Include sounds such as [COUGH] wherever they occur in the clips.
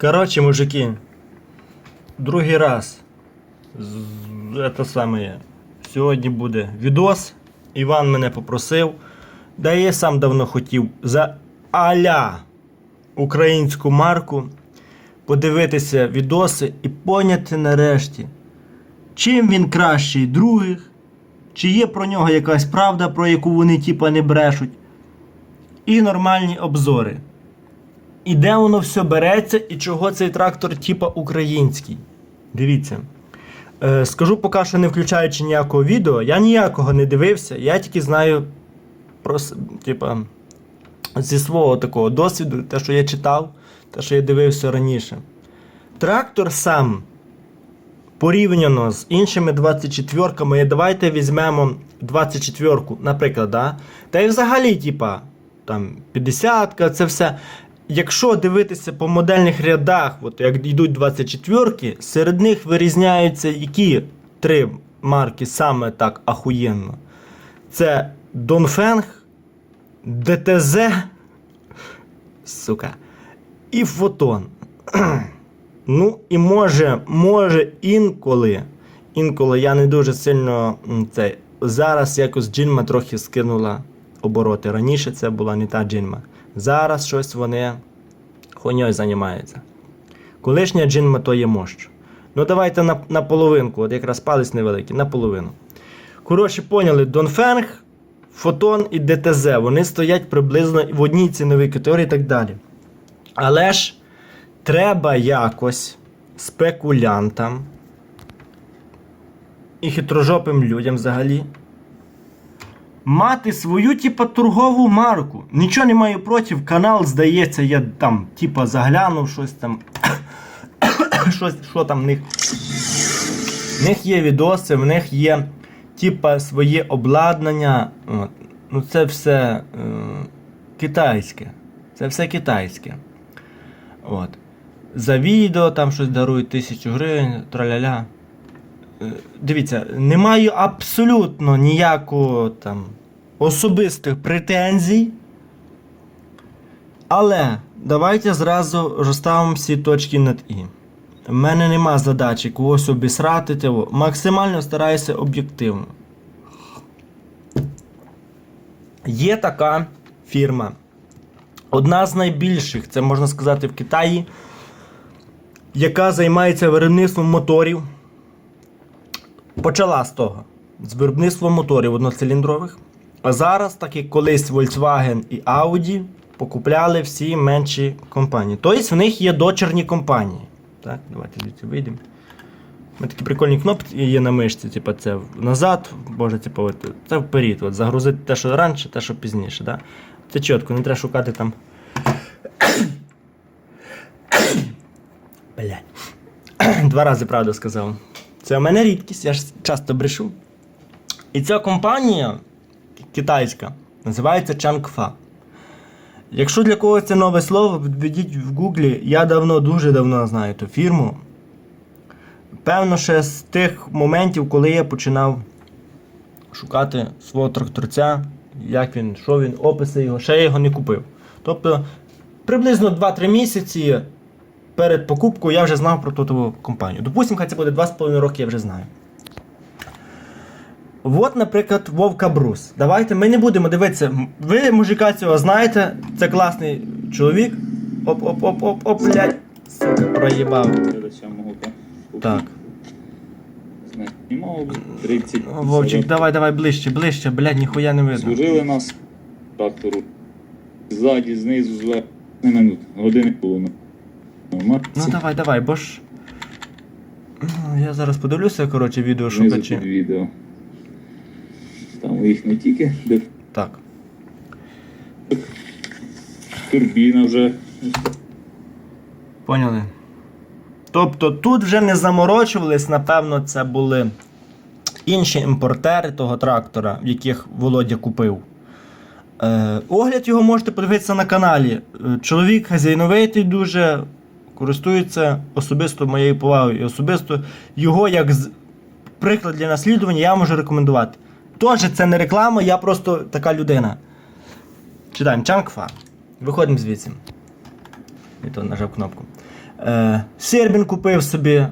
Коротше, мужики, другий раз. Це саме. Сьогодні буде відос. Іван мене попросив. Да я сам давно хотів за аля українську марку подивитися відоси і поняти нарешті, чим він кращий других, чи є про нього якась правда, про яку вони типа не брешуть, і нормальні обзори. І де воно все береться, і чого цей трактор типа український. Дивіться. Е, скажу поки що не включаючи ніякого відео, я ніякого не дивився, я тільки знаю про, типа, зі свого такого досвіду, те, що я читав, те, що я дивився раніше. Трактор сам порівняно з іншими 24-ками, давайте візьмемо 24-ку, наприклад, да? та й взагалі, типа, там 50-ка, це все. Якщо дивитися по модельних рядах, от як йдуть 24-ки, серед них вирізняються які три марки саме так ахуєнно. Це Донфенг, ДТЗ, сука, і Фотон. [CLEARS THROAT] Ну, і може, може інколи, інколи я не дуже сильно це. Зараз якось джинма трохи скинула обороти. Раніше це була не та джинма. Зараз щось вони хуйньою займаються. Колишня джинма то є мощ. Ну давайте на, на половинку, от якраз палець невеликий, на половину. Коротше, поняли, Донфенг, Фотон і ДТЗ. Вони стоять приблизно в одній ціновій категорії і так далі. Але ж треба якось спекулянтам і хитрожопим людям взагалі мати свою, типа, торгову марку. Нічого не маю проти, канал, здається, я там, типа, заглянув щось там. [COUGHS] щось, що там в них. В них є відоси, в них є, типа, своє обладнання. Ну, це все е, китайське. Це все китайське. От. За відео там щось дарують тисячу гривень, траляля. Е, Дивіться, не маю абсолютно ніякого там особистих претензій. Але давайте зразу розставимо всі точки над І. У мене нема задачі когось обісрати. того. Максимально стараюся об'єктивно. Є така фірма. Одна з найбільших, це можна сказати, в Китаї, яка займається виробництвом моторів. Почала з того. З виробництвом моторів одноциліндрових. А зараз, так як колись Volkswagen і Audi, покупляли всі менші компанії. Тобто в них є дочерні компанії. Так, давайте звідси вийдемо. Мене такі прикольні кнопки є на мишці, типу це назад, може, типу, це вперед. От, загрузити те, що раніше, те, що пізніше. Да? Це чітко, не треба шукати там. [COUGHS] Блядь. [COUGHS] Два рази правду сказав. Це у мене рідкість, я ж часто брешу. І ця компанія китайська називається Changfa. Якщо для когось це нове слово, введіть в гуглі, я давно, дуже давно знаю ту фірму. Певно, ще з тих моментів, коли я починав шукати свого тракторця, як він, що він, описи його, ще я його не купив. Тобто, приблизно 2-3 місяці перед покупкою я вже знав про ту компанію. Допустимо, хай це буде 2,5 роки, я вже знаю. От, наприклад, Вовка Брус. Давайте ми не будемо дивитися. Ви мужика цього знаєте, це класний чоловік. Оп-оп-оп-оп-оп, блядь. Сука, проїбав. Так. Знімав 30. Вовчик, давай, давай ближче, ближче, блядь, ніхуя не видно. Служили нас трактору. Ззаді, знизу, зверху. Не минут. Години було. Ну давай, давай, бо ж. Ну, Я зараз подивлюся, коротше, відео шукачі. відео. Там їх не тільки, Так. турбіна вже. Поняли? Тобто тут вже не заморочувались, напевно, це були інші імпортери того трактора, яких Володя купив. Е, огляд його можете подивитися на каналі. Е, Чоловік хазяйновитий дуже користується особисто моєю повагою. І особисто його як приклад для наслідування я можу рекомендувати. Тож це не реклама, я просто така людина. Читаємо Чангфа. Виходимо звідси. І то нажав кнопку. Е, Сербін купив собі.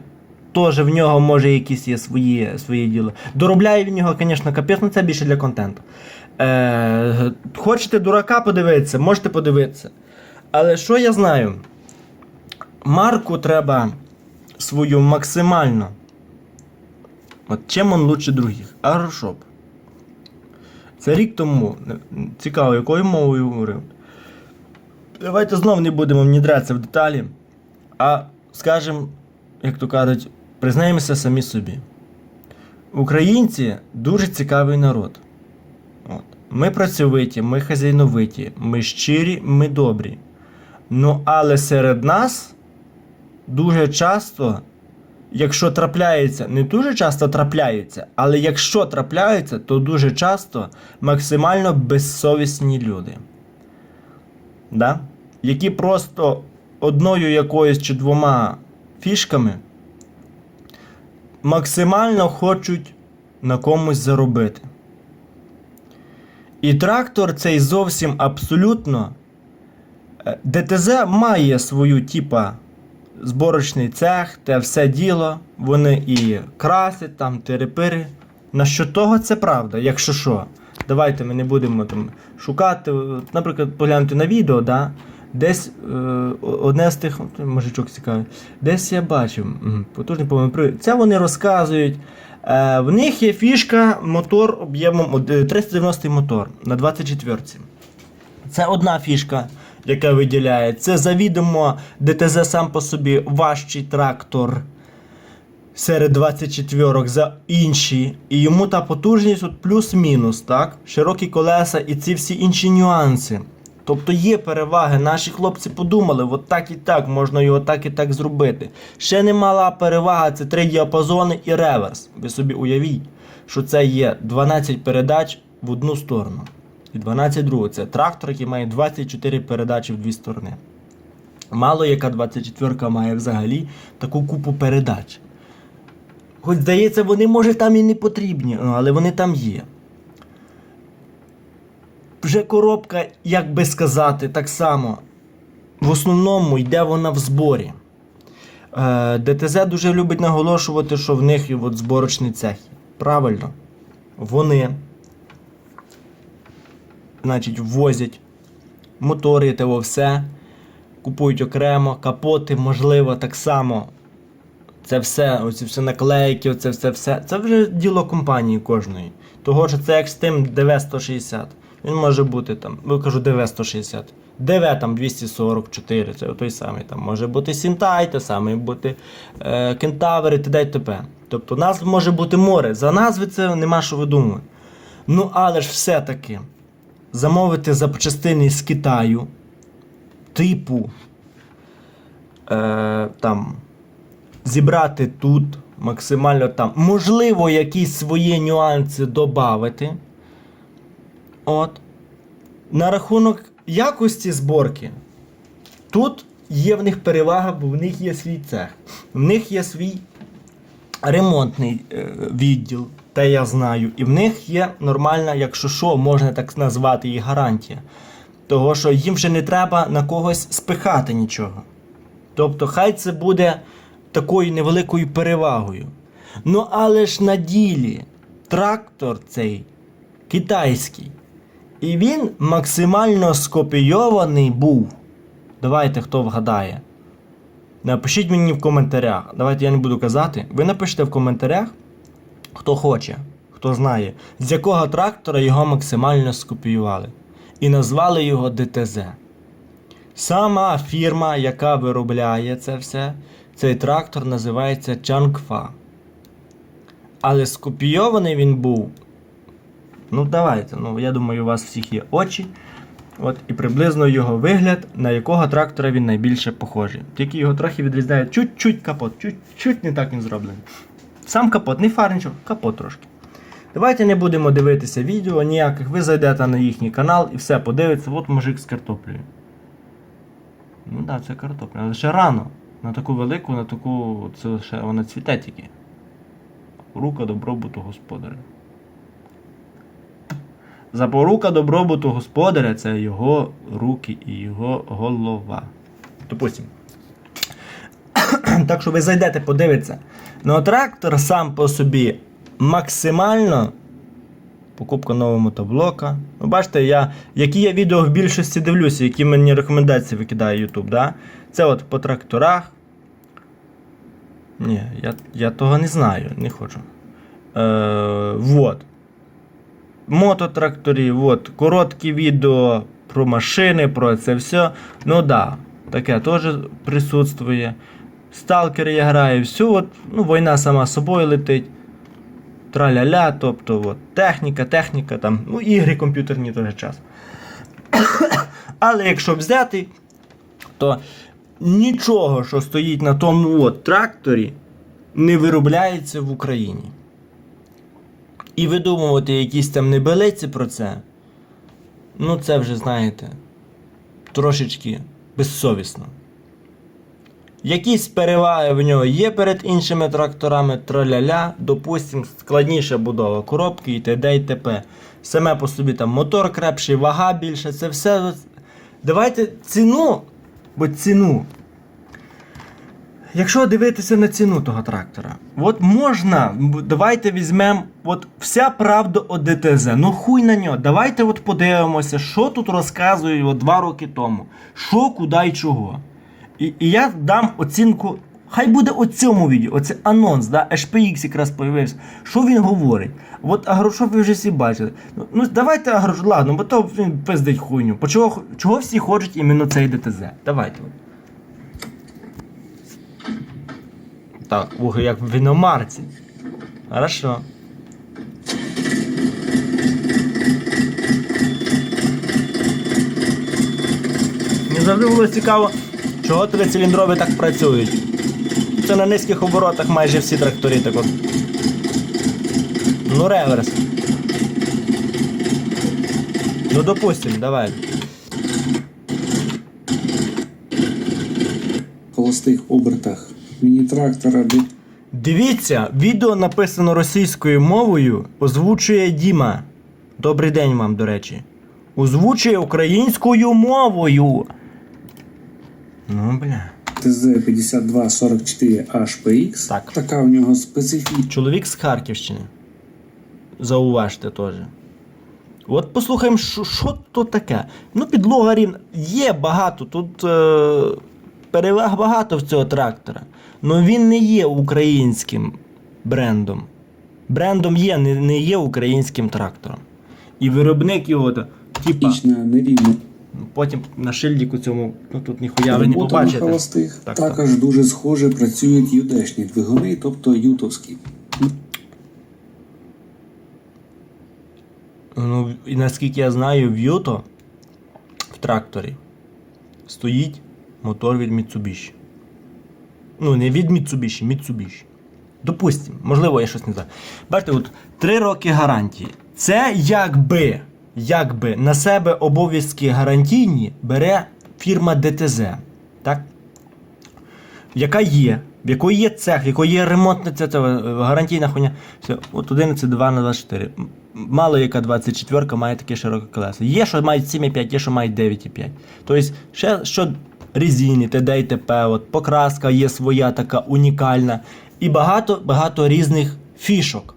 Теж в нього може якісь є свої, свої діла. Доробляє в нього, звісно, капець, ну це більше для контенту. Е, хочете дурака подивитися, можете подивитися. Але що я знаю? Марку треба свою максимально. От чим він лучше других? Агрошоп. Це рік тому. Цікаво, якою мовою говорив. Давайте знов не будемо внідратися в деталі. А скажемо, як то кажуть, признаємося самі собі. Українці дуже цікавий народ. От. Ми працьовиті, ми хазяйновиті, ми щирі, ми добрі. Ну, але серед нас дуже часто, якщо трапляється, не дуже часто трапляються, але якщо трапляються, то дуже часто максимально безсовісні люди. Да? Які просто одною якоюсь чи двома фішками максимально хочуть на комусь заробити. І трактор цей зовсім абсолютно. е, ДТЗ має свою, типа, зборочний цех, те все діло. Вони і красять там терепири. На що того це правда, якщо що. Давайте ми не будемо там шукати. Наприклад, поглянути на відео, да? десь е, одне з тих, мужичок цікавий, десь я бачив, потужний повний. Це вони розказують. Е, в них є фішка мотор об'ємом од- е, 390 мотор на 24-ці. Це одна фішка, яка виділяє. Це завідомо ДТЗ сам по собі важчий трактор серед 24 за інші. І йому та потужність от плюс-мінус, так? Широкі колеса і ці всі інші нюанси. Тобто є переваги. Наші хлопці подумали, от так і так, можна його так і так зробити. Ще немала перевага це три діапазони і реверс. Ви собі уявіть, що це є 12 передач в одну сторону. І 12 в другу. Це трактор, який має 24 передачі в дві сторони. Мало яка 24 має взагалі таку купу передач. Хоч здається, вони може там і не потрібні, ну, але вони там є. Вже коробка, як би сказати, так само. В основному йде вона в зборі. Е, ДТЗ дуже любить наголошувати, що в них от зборочний цех. Правильно. Вони значить, ввозять мотори, того все, купують окремо, капоти, можливо, так само. Це все, оці всі наклейки, оце все, все. Це вже діло компанії кожної. Того що це як з тим DV160. Він може бути там, ну кажу DV160. DV там 244, це той самий. Там може бути Сінтай, те саме бути е, Кентавр і т.д. і т.п. Тобто назв може бути море. За назви це нема що видумувати. Ну але ж все-таки замовити запчастини з Китаю, типу е, там, зібрати тут, максимально там, можливо, якісь свої нюанси додати. От. На рахунок якості зборки. Тут є в них перевага, бо в них є свій цех. В них є свій ремонтний е, відділ, те я знаю. І в них є нормальна, якщо що, можна так назвати її гарантія. Того, що їм вже не треба на когось спихати нічого. Тобто, хай це буде такою невеликою перевагою. Ну, але ж на ділі трактор цей китайський. І він максимально скопійований був. Давайте хто вгадає. Напишіть мені в коментарях. Давайте я не буду казати. Ви напишіть в коментарях, хто хоче, хто знає, з якого трактора його максимально скопіювали. І назвали його ДТЗ. Сама фірма, яка виробляє це все, цей трактор називається Чангфа. Але скопійований він був. Ну, давайте. Ну, я думаю, у вас всіх є очі. От, і приблизно його вигляд, на якого трактора він найбільше похожий. Тільки його трохи відрізняє чуть-чуть капот, чуть-чуть не так він зроблений. Сам капот, не фар нічого, капот трошки. Давайте не будемо дивитися відео ніяких. Ви зайдете на їхній канал і все подивиться. От мужик з картоплею. Ну так, да, це картопля. Але ще рано. На таку велику, на таку. Це ще вона цвіте тільки. Рука добробуту господаря. Запорука добробуту господаря це його руки і його голова. Допустим. [CLEARS THROAT] Так що ви зайдете, подивитися. Ну, трактор сам по собі максимально. Покупка нового мотоблока. Ну, бачите, я, які я відео в більшості дивлюся, які мені рекомендації викидає YouTube. Да? Це от по тракторах. Ні, я, я того не знаю, не хочу. Е, вот. Мототракторі, вот. Короткі відео про машини, про це все. Ну да, таке теж присутствує. Сталкери я граю, все, от, ну, війна сама собою летить. Траля-ля, тобто от, техніка, техніка, там, ну, ігри комп'ютерні теж час. [COUGHS] Але якщо взяти, то нічого, що стоїть на тому от тракторі, не виробляється в Україні. І видумувати якісь там небелиці про це, ну це вже, знаєте, трошечки безсовісно. Якісь переваги в нього є перед іншими тракторами траля-ля, допустим, складніша будова коробки і т.д. і т.п. Саме по собі там мотор крепший, вага більша, це все. Давайте ціну, бо ціну. Якщо дивитися на ціну того трактора, от можна, давайте візьмемо от вся правда о ДТЗ. Ну хуй на нього. Давайте от подивимося, що тут розказують от два роки тому. Що, куди і чого. І, і я дам оцінку. Хай буде у цьому відео, оце анонс, да? HPX якраз появився. Що він говорить? От Агрошов ви вже всі бачили. Ну, ну давайте Агрошов, ладно, бо то він пиздить хуйню. По чого, чого всі хочуть іменно цей ДТЗ? Давайте. Так, ух, як в іномарці. Хорошо. Мені завжди було цікаво, чого трициліндрові так працюють. Це на низьких оборотах майже всі тракторі так от. Ну, реверс. Ну, допустим, давай. холостих обертах міні-трактора Дивіться, відео написано російською мовою, озвучує Діма. Добрий день вам, до речі. Озвучує українською мовою. Ну, бля. ТЗ-5244 HPX. Так. Така у нього специфічна Чоловік з Харківщини. Зауважте теж. От послухаємо, що, що то таке. Ну, підлога рівна. Є багато. Тут е, переваг багато в цього трактора. але він не є українським брендом. Брендом є, не, не є українським трактором. І виробник його, типа, нерівна потім на шильдику цьому, ну тут ніхуя ви не побачите. холостих. Так, так. Також дуже схоже працюють юдешні двигуни, тобто ютовські. Ну, і наскільки я знаю, в Юто в тракторі стоїть мотор від Mitsubishi. Ну, не від Mitsubishi, Mitsubishi. Допустимо, можливо, я щось не знаю. Бачите, от 3 роки гарантії. Це якби, якби на себе обов'язки гарантійні бере фірма ДТЗ. Так? яка є, в якої є цех, в якої є ремонтна ця, ця, е, гарантійна хуйня. Все, от 11,2 на 24. Мало яка 24 має таке широке колеса. Є, що мають 7,5, є, що мають 9,5. Тобто, ще що резини, т.д. і т.п. От, покраска є своя така унікальна. І багато, багато різних фішок.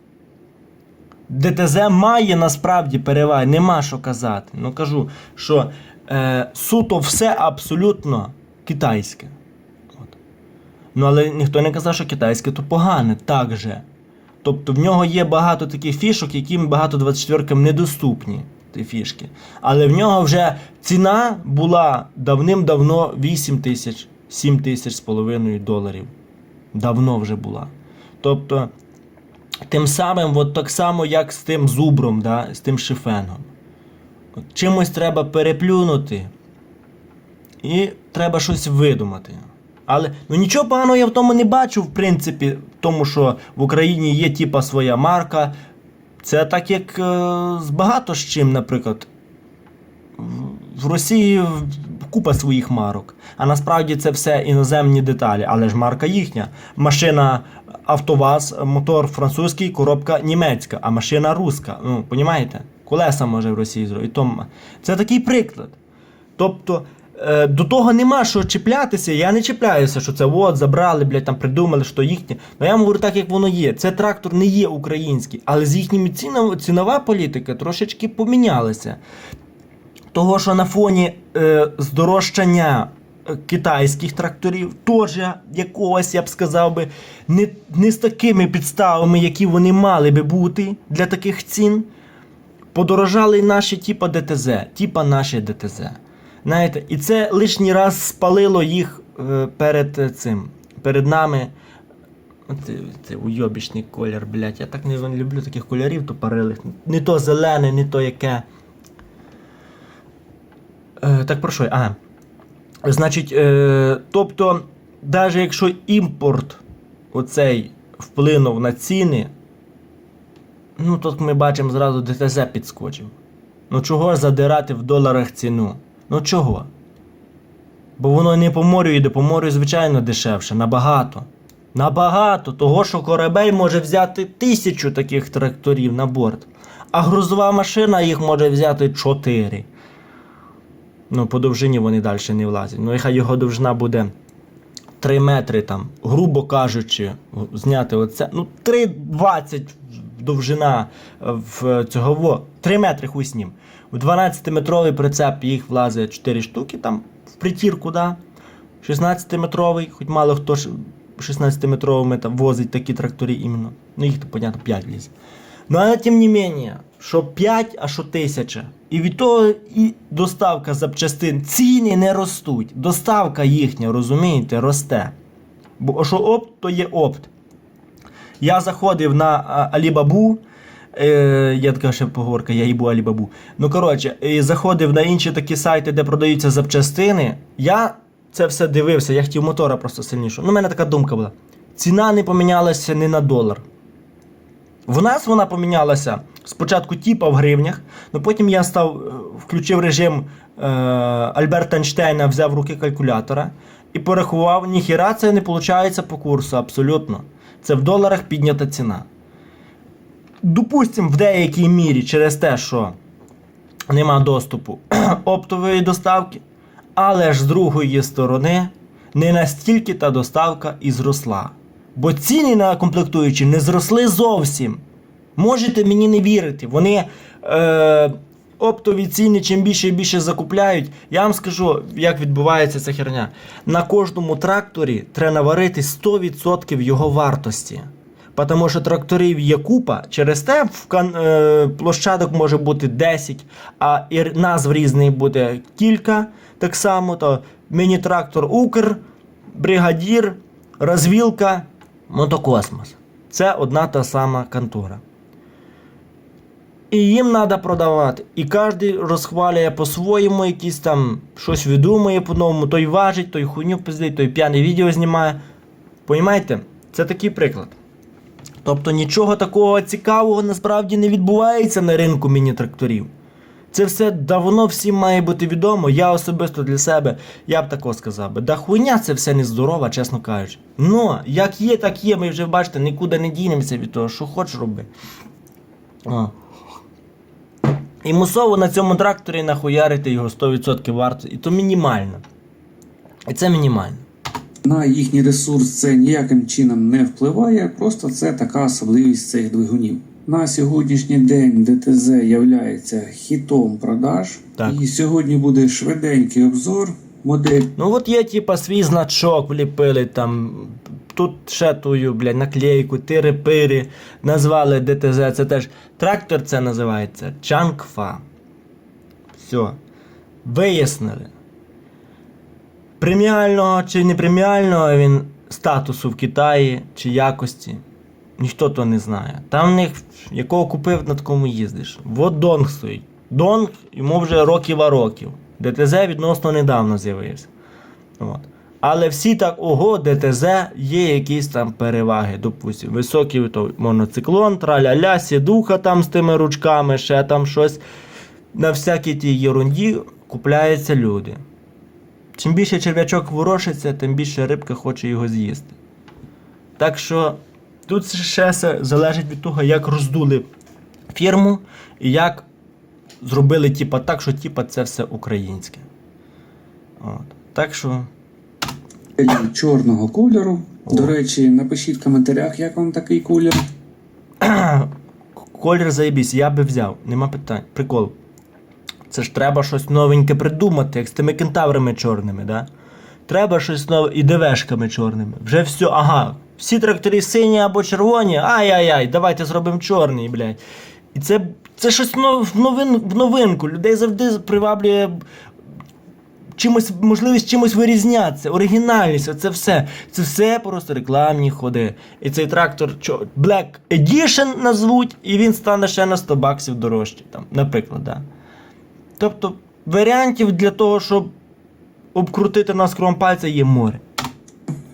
ДТЗ має насправді переваги, нема що казати. Ну кажу, що е, суто все абсолютно китайське. От. Ну, але ніхто не казав, що китайське то погане, так же. Тобто в нього є багато таких фішок, яким багато 24-кам недоступні. Ті фішки. Але в нього вже ціна була давним-давно 8 тисяч, 7 тисяч з половиною доларів. Давно вже була. Тобто, тим самим, от так само, як з тим зубром, да, з тим шифенгом. От Чимось треба переплюнути, і треба щось видумати. Але ну нічого поганого я в тому не бачу, в принципі, в тому, що в Україні є типа своя марка. Це так як е, з багато з чим, наприклад. В Росії купа своїх марок. А насправді це все іноземні деталі, але ж марка їхня. Машина АвтоВАЗ, мотор французький, коробка німецька, а машина руська. Ну, понімаєте? Колеса може в Росії зробити. І то Це такий приклад. Тобто е, до того нема що чіплятися. Я не чіпляюся, що це от забрали, блядь, там придумали, що їхнє. Ну я вам говорю так, як воно є. Це трактор не є український, але з їхніми цінами цінова політика трошечки помінялася. Того, що на фоні е, здорожчання китайських тракторів, теж якогось, я б сказав би, не, не з такими підставами, які вони мали би бути для таких цін, подорожали наші типа ДТЗ, типа наші ДТЗ. Знаєте, і це лишній раз спалило їх е, перед е, цим, перед нами. Це, це уйобічний колір, блядь. Я так не люблю таких кольорів тупорилих. Не то зелене, не то яке. Е, так про що? Ага. Значить, е, тобто, навіть якщо імпорт оцей вплинув на ціни, ну тут ми бачимо зразу ДТЗ підскочив. Ну чого задирати в доларах ціну? Ну чого? Бо воно не по морю йде, по морю, звичайно, дешевше, набагато. Набагато. Того, що корабель може взяти тисячу таких тракторів на борт, а грузова машина їх може взяти чотири. Ну, по довжині вони далі не влазять. Ну, і його довжина буде 3 метри там, грубо кажучи, зняти оце. Ну, 3,20 довжина е, в цього во. 3 метри хуй ним. В 12-метровий прицеп їх влазить 4 штуки там в притірку, да? 16-метровий, хоч мало хто ж 16-метровими там возить такі трактори іменно. Ну, їх то, понятно, 5 влізе. Ну, але тим не менше, що 5, а що 1000. І від того і доставка запчастин. Ціни не ростуть. Доставка їхня, розумієте, росте. Бо що опт, то є опт. Я заходив на Алібабу. Е, є така ще поговорка, я їбу Алібабу. Ну, коротше, і заходив на інші такі сайти, де продаються запчастини. Я це все дивився, я хотів мотора просто сильнішого. Ну, у мене така думка була. Ціна не помінялася ні на долар. В нас вона помінялася спочатку типа в гривнях, але потім я став, е, включив режим е, Альберта Ейнштейна, взяв в руки калькулятора і порахував, ніхіра це не виходить по курсу, абсолютно. Це в доларах піднята ціна. Допустимо, в деякій мірі через те, що нема доступу [CLEARS THROAT] оптової доставки, але ж з другої сторони не настільки та доставка і зросла. Бо ціни на комплектуючі не зросли зовсім. Можете мені не вірити. Вони е, оптові ціни чим більше і більше закупляють. Я вам скажу, як відбувається ця херня. На кожному тракторі треба наварити 100% його вартості. Тому що тракторів є купа, через те в кан, е, площадок може бути 10, а і назв різних буде кілька. Так само, то міні-трактор Укр, бригадір, розвілка, мотокосмос. Це одна та сама контора. І їм треба продавати. І кожен розхвалює по-своєму, якісь там щось видумує по-новому, той важить, той хуйню пиздить, той п'яне відео знімає. Понімаєте? Це такий приклад. Тобто нічого такого цікавого насправді не відбувається на ринку міні-тракторів. Це все давно всім має бути відомо. Я особисто для себе, я б тако сказав би, да хуйня це все нездорова, чесно кажучи. Ну, як є, так є, ми вже бачите, нікуди не дінемося від того, що хочеш роби. О. І мусово на цьому тракторі нахуярити його 100% вартості. І то мінімально. І це мінімально. На їхній ресурс це ніяким чином не впливає, просто це така особливість цих двигунів. На сьогоднішній день ДТЗ являється хітом продаж, Так. і сьогодні буде швиденький обзор модель Ну от є типа свій значок вліпили там. Тут ще тую, блядь, наклейку, тири-пири, назвали ДТЗ. Це теж трактор це називається Чангфа. Все. Вияснили. Преміального чи не преміального він статусу в Китаї чи якості. Ніхто то не знає. Там в них якого купив, на такому їздиш. Вот Донг стоїть. Донг йому вже років а років. ДТЗ відносно недавно з'явився. От. Але всі так, ого, ДТЗ є якісь там переваги. Допустим, високий то моноциклон, траля-ля, сідуха там з тими ручками, ще там щось. На всякій тій єрунді купляються люди. Чим більше черв'ячок ворушиться, тим більше рибка хоче його з'їсти. Так що тут ще все залежить від того, як роздули фірму і як зробили типа так, що типа це все українське. От. Так що. чорного кольору. До речі, напишіть в коментарях, як вам такий колір. Колір заєбісь, я би взяв, нема питань. Прикол. Це ж треба щось новеньке придумати, як з тими кентаврами чорними, да? Треба щось нове і ДВшками чорними. Вже все, ага. Всі трактори сині або червоні. Ай-яй-яй, давайте зробимо чорний, блядь. І це, це щось в, новин, в новинку. Людей завжди приваблює чимось, можливість чимось вирізнятися, оригінальність, це все. Це все просто рекламні ходи. І цей трактор Black Edition назвуть, і він стане ще на 100 баксів дорожчий, там, наприклад. Да. Тобто варіантів для того, щоб обкрутити нас кром пальця, є море.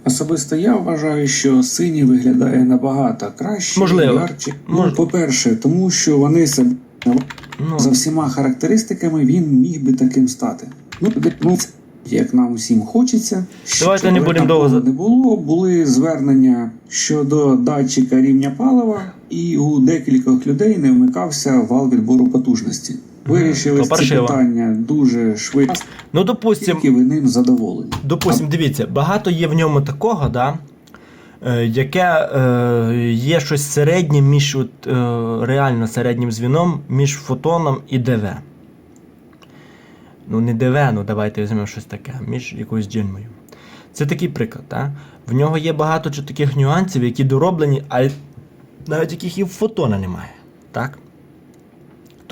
Особисто я вважаю, що синій виглядає набагато краще, Можливо. ярче. Мож- Ну, по-перше, тому що вони себе Ну, за всіма характеристиками він міг би таким стати. Ну, ну як нам усім хочеться. Давайте не будемо довго не було. Були звернення щодо датчика рівня палива, і у декількох людей не вмикався вал відбору потужності. Вирішили це питання дуже швидко, ну допустим, тільки ви ним задоволені. Допустим, дивіться, багато є в ньому такого, да, е, яке е, є щось середнє між от, е, реально середнім звіном між фотоном і ДВ. Ну, не ДВ, ну давайте візьмемо щось таке, між якоюсь джинмою. Це такий приклад. Да? В нього є багато чи таких нюансів, які дороблені, а навіть яких і в фотона немає. Так?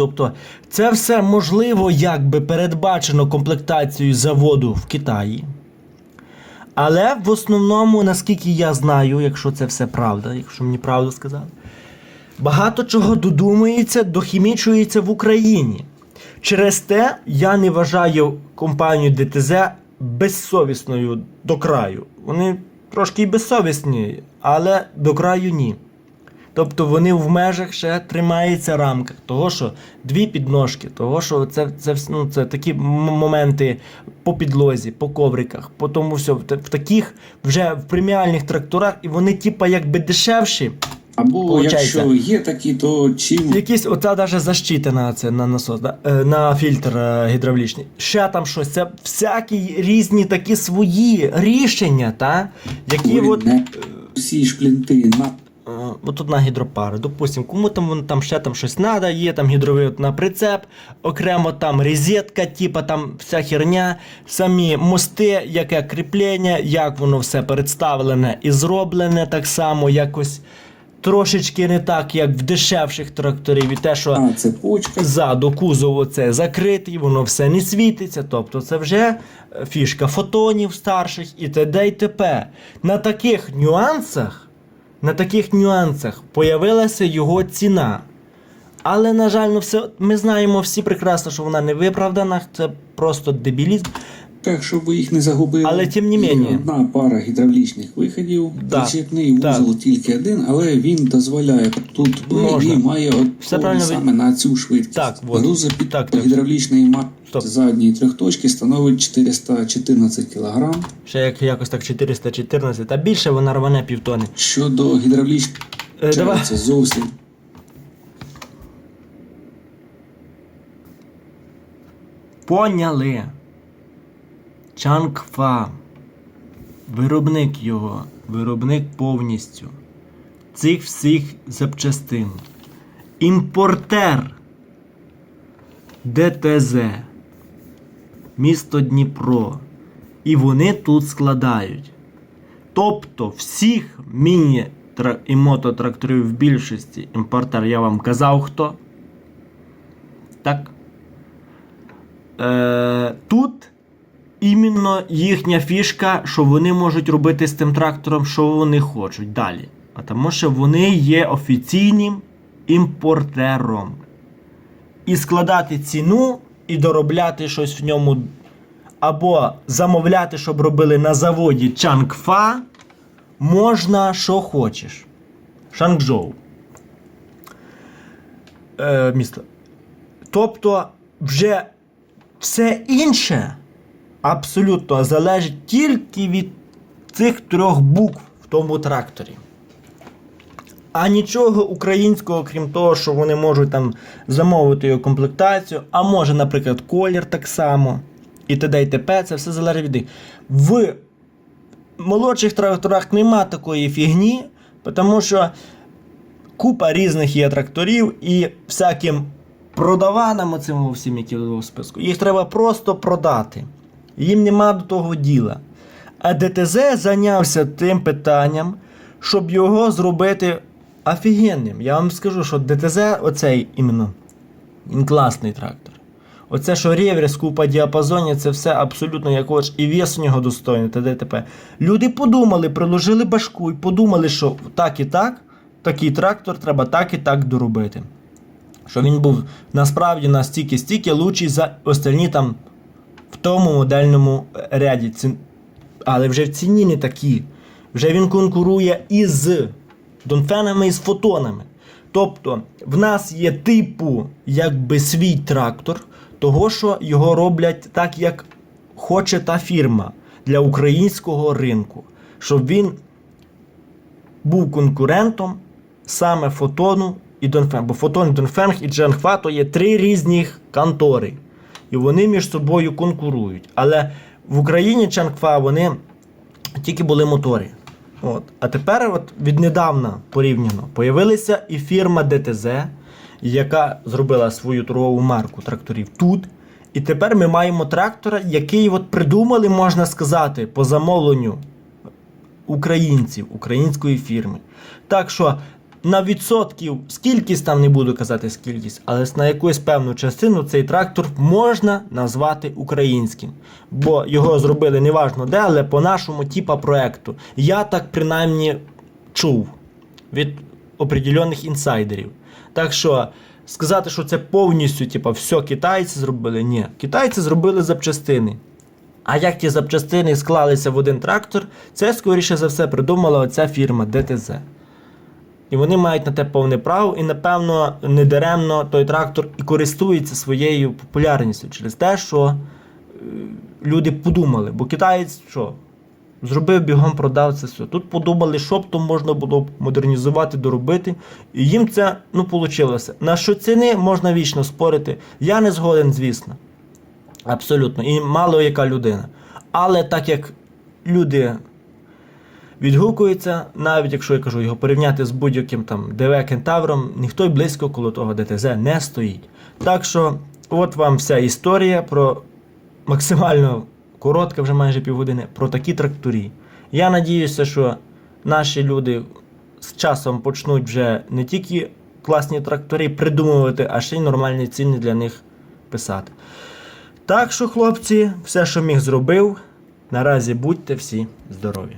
Тобто, це все можливо якби передбачено комплектацією заводу в Китаї. Але в основному, наскільки я знаю, якщо це все правда, якщо мені правду сказали, багато чого додумується, дохімічується в Україні. Через те я не вважаю компанію ДТЗ безсовісною до краю. Вони трошки й безсовісні, але до краю ні. Тобто вони в межах ще тримаються рамках того, що дві підножки, того, що це, це, ну, це такі моменти по підлозі, по ковриках, по тому все, в, таких вже в преміальних тракторах, і вони, типа, якби дешевші. Або Получається. якщо є такі, то чим Якісь оця даже защита на це на насос, да? е, на фільтр е, гідравлічний. Ще там щось. Це всякі різні такі свої рішення, та? які от. не всі шплінти на тут на гідропари. Допустим, кому там там ще там щось треба, є там гідровий на прицеп, окремо там розетка, типа там вся херня, самі мости, яке кріплення, як воно все представлене і зроблене так само, якось трошечки не так, як в дешевших тракторів, і те, що ззаду кузов оце закритий, воно все не світиться. Тобто це вже е, фішка фотонів старших і т.д. і т.п. На таких нюансах, на таких нюансах появилася його ціна. Але, на жаль, ну все, ми знаємо всі прекрасно, що вона не виправдана, це просто дебілізм. Так, щоб ви їх не загубили. Але тим не І. Одна пара гідравлічних виходів, Да. причепний вузол тільки один, але він дозволяє тут Можна. і має от Все правильно ви- саме на цю швидкість. Так, вот. Грузопід Так, так. гідравлічної Стоп. задньої трьохточки становить 414 кг. Ще як якось так 414, а більше вона рване півтони. Щодо гідравлічної Е, це зовсім Поняли. Чангфа. Виробник його. Виробник повністю. Цих всіх запчастин. Імпортер. ДТЗ. Місто Дніпро. І вони тут складають. Тобто всіх міні і мототракторів в більшості імпортер, я вам казав хто. Так. Е, тут іменно їхня фішка, що вони можуть робити з тим трактором, що вони хочуть далі. А тому що вони є офіційним імпортером. І складати ціну і доробляти щось в ньому. Або замовляти, щоб робили на заводі Чангфа, можна що хочеш. Шангжоу. Е, місто. Тобто, вже все інше абсолютно залежить тільки від цих трьох букв в тому тракторі. А нічого українського, крім того, що вони можуть там замовити його комплектацію, а може, наприклад, колір так само. і т.д. і т.п. Це все залежить від них. В молодших тракторах нема такої фігні, тому що купа різних є тракторів і всяким продаванам оцим всім, які в списку, їх треба просто продати. Їм нема до того діла. А ДТЗ зайнявся тим питанням, щоб його зробити офігенним. Я вам скажу, що ДТЗ, оцей іменно, він класний трактор. Оце, що реверс, купа діапазонів, це все абсолютно як хочеш, і вес у нього достойний, т.д. т.п. Люди подумали, приложили башку і подумали, що так і так, такий трактор треба так і так доробити. Що він був насправді настільки-стільки лучший за остальні там в тому модельному ряді. Але вже в ціні не такі. Вже він конкурує із донфенами і з фотонами. Тобто, в нас є типу якби свій трактор, того, що його роблять так, як хоче та фірма для українського ринку. Щоб він був конкурентом саме фотону і Донфен. Бо фотон, Донфенг і Джанхва то є три різні контори. І вони між собою конкурують. Але в Україні Чанхва вони тільки були мотори. От. А тепер, от віднедавна порівняно, появилася і фірма ДТЗ, яка зробила свою торгову марку тракторів тут. І тепер ми маємо трактора, який от придумали, можна сказати, по замовленню українців, української фірми. Так що на відсотків, скількись там не буду казати скількись, але на якусь певну частину цей трактор можна назвати українським. Бо його зробили неважно де, але по нашому типа проекту. Я так принаймні чув від определених інсайдерів. Так що сказати, що це повністю типа, все китайці зробили, ні. Китайці зробили запчастини. А як ті запчастини склалися в один трактор, це скоріше за все придумала оця фірма ДТЗ. І вони мають на те повне право, і напевно недаремно той трактор і користується своєю популярністю через те, що е, люди подумали, бо китаєць що? Зробив бігом, продав це все. Тут подумали, що б то можна було б модернізувати, доробити. І їм це ну, вийшло. На що ціни можна вічно спорити. Я не згоден, звісно. Абсолютно. І мало яка людина. Але так як люди відгукуються, навіть якщо я кажу його порівняти з будь-яким там ДВ Кентавром, ніхто й близько коло того ДТЗ не стоїть. Так що, от вам вся історія про максимально коротка, вже майже півгодини, про такі тракторі. Я надіюся, що наші люди з часом почнуть вже не тільки класні трактори придумувати, а ще й нормальні ціни для них писати. Так що, хлопці, все, що міг, зробив. Наразі будьте всі здорові.